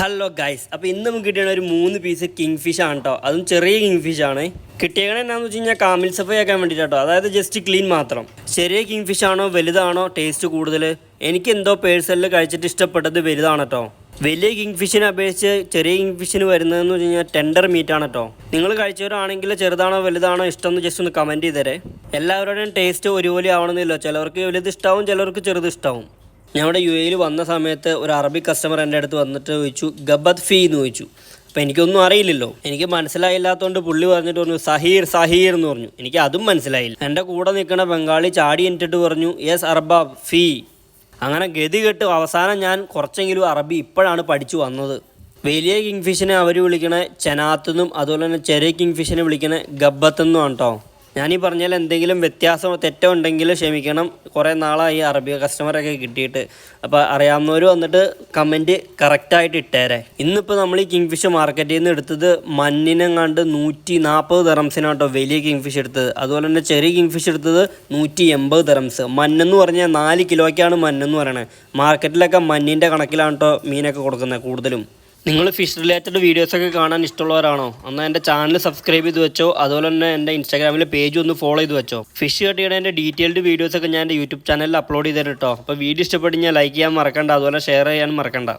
Hello guys അപ്പോൾ ഇന്ന് നമുക്ക് കിട്ടിയ ഒരു മൂന്ന് പീസ് കിങ് ഫിഷ് ആണ് കേട്ടോ അതും ചെറിയ കിങ് ഫിഷ് ആണ്. കിട്ടിയേക്കണ എന്നാന്ന് വെച്ച് കഴിഞ്ഞാൽ കാമിൽ സഫൈ ആക്കാൻ വേണ്ടിയിട്ടോ അതായത് ജസ്റ്റ് ക്ലീൻ മാത്രം. ചെറിയ കിങ് ഫിഷ് ആണോ വലുതാണോ ടേസ്റ്റ് കൂടുതൽ? എനിക്ക് എന്തോ പേഴ്സണലിൽ കഴിച്ചിട്ട് ഇഷ്ടപ്പെട്ടത് വലുതാണ് കേട്ടോ വലിയ കിങ് ഫിഷിനെ അപേക്ഷിച്ച് ചെറിയ കിങ് ഫിഷിന് വരുന്നതെന്ന് വെച്ച് കഴിഞ്ഞാൽ ടെൻഡർ മീറ്റ് ആണ് കേട്ടോ നിങ്ങൾ കഴിച്ചവരാണെങ്കിൽ ചെറുതാണോ വലുതാണോ ഇഷ്ടം എന്ന് ജസ്റ്റ് ഒന്ന് കമന്റ് ചെയ്തേരെ. എല്ലാവരുടെയും ടേസ്റ്റ് ഒരുപോലെ ആവണമെന്നില്ല. ചിലവർക്ക് വലുത് ഇഷ്ടമാവും ചിലവർക്ക് ചെറുത് ഇഷ്ടാവും. ഞങ്ങളുടെ യു എയിൽ വന്ന സമയത്ത് ഒരു അറബി കസ്റ്റമർ എന്റെ അടുത്ത് വന്നിട്ട് ചോദിച്ചു ഗബത് ഫീ എന്ന് ചോദിച്ചു. അപ്പോൾ എനിക്കൊന്നും അറിയില്ലല്ലോ. എനിക്ക് മനസ്സിലായില്ലാത്തതുകൊണ്ട് പുള്ളി പറഞ്ഞിട്ട് പറഞ്ഞു സഹീർ സഹീർ എന്ന് പറഞ്ഞു. എനിക്ക് അതും മനസ്സിലായില്ല. എന്റെ കൂടെ നിൽക്കുന്ന ബംഗാളി ചാടി എന്നിട്ട് പറഞ്ഞു യെസ് അറബ ഫീ. അങ്ങനെ ഗതി കെട്ട് അവസാനം ഞാൻ കുറച്ചെങ്കിലും അറബി ഇപ്പോഴാണ് പഠിച്ചു വന്നത്. വലിയ കിങ് ഫിഷിനെ അവർ വിളിക്കണ ചെനാത്തെന്നും അതുപോലെ തന്നെ ചെറിയ കിങ് ഫിഷിനെ വിളിക്കണ ഗബ്ബത്തെന്നുമാണ് കേട്ടോ ഞാനീ പറഞ്ഞാൽ എന്തെങ്കിലും വ്യത്യാസമോ തെറ്റോ ഉണ്ടെങ്കിൽ ക്ഷമിക്കണം. കുറേ നാളായി അറബി കസ്റ്റമറൊക്കെ കിട്ടിയിട്ട്. അപ്പോൾ അറിയാവുന്നവർ വന്നിട്ട് കമന്റ് കറക്റ്റായിട്ട് ഇട്ടേരെ. ഇന്നിപ്പോൾ നമ്മൾ ഈ കിങ് ഫിഷ് മാർക്കറ്റിൽ നിന്ന് എടുത്തത് മണ്ണിനെങ്ങാണ്ട് നൂറ്റി നാൽപ്പത് തെറംസിനാണ് കേട്ടോ വലിയ കിങ് ഫിഷ് എടുത്തത്. അതുപോലെ തന്നെ ചെറിയ കിങ് ഫിഷ് എടുത്തത് നൂറ്റി എൺപത് തെറംസ് മണ്ണെന്ന് പറഞ്ഞാൽ നാല് കിലോയ്ക്കാണ് മണ്ണെന്ന് പറയണത് മാർക്കറ്റിലൊക്കെ മണ്ണിന്റെ കണക്കിലാണ് കേട്ടോ മീനൊക്കെ കൊടുക്കുന്നത് കൂടുതലും. നിങ്ങൾ ഫിഷ് റിലേറ്റഡ് വീഡിയോസൊക്കെ കാണാൻ ഇഷ്ടമുള്ളവരാണോ? എന്നാൽ എന്റെ ചാനൽ സബ്സ്ക്രൈബ് ചെയ്ത് വെച്ചോ അതുപോലെ തന്നെ എന്റെ ഇൻസ്റ്റാഗ്രാമിലെ പേജ് ഒന്ന് ഫോളോ ചെയ്ത് വെച്ചോ. ഫിഷ് കട്ടിയുടെ എന്റെ ഡീറ്റെയിൽഡ് വീഡിയോസൊക്കെ ഞാൻ എന്റെ യൂട്യൂബ് ചാനലിൽ അപ്ലോഡ് ചെയ്തിട്ടോ അപ്പോൾ വീഡിയോ ഇഷ്ടപ്പെട്ട് ഞാൻ ലൈക്ക് ചെയ്യാൻ മറക്കണ്ട അതുപോലെ ഷെയർ ചെയ്യാൻ മറക്കണ്ട.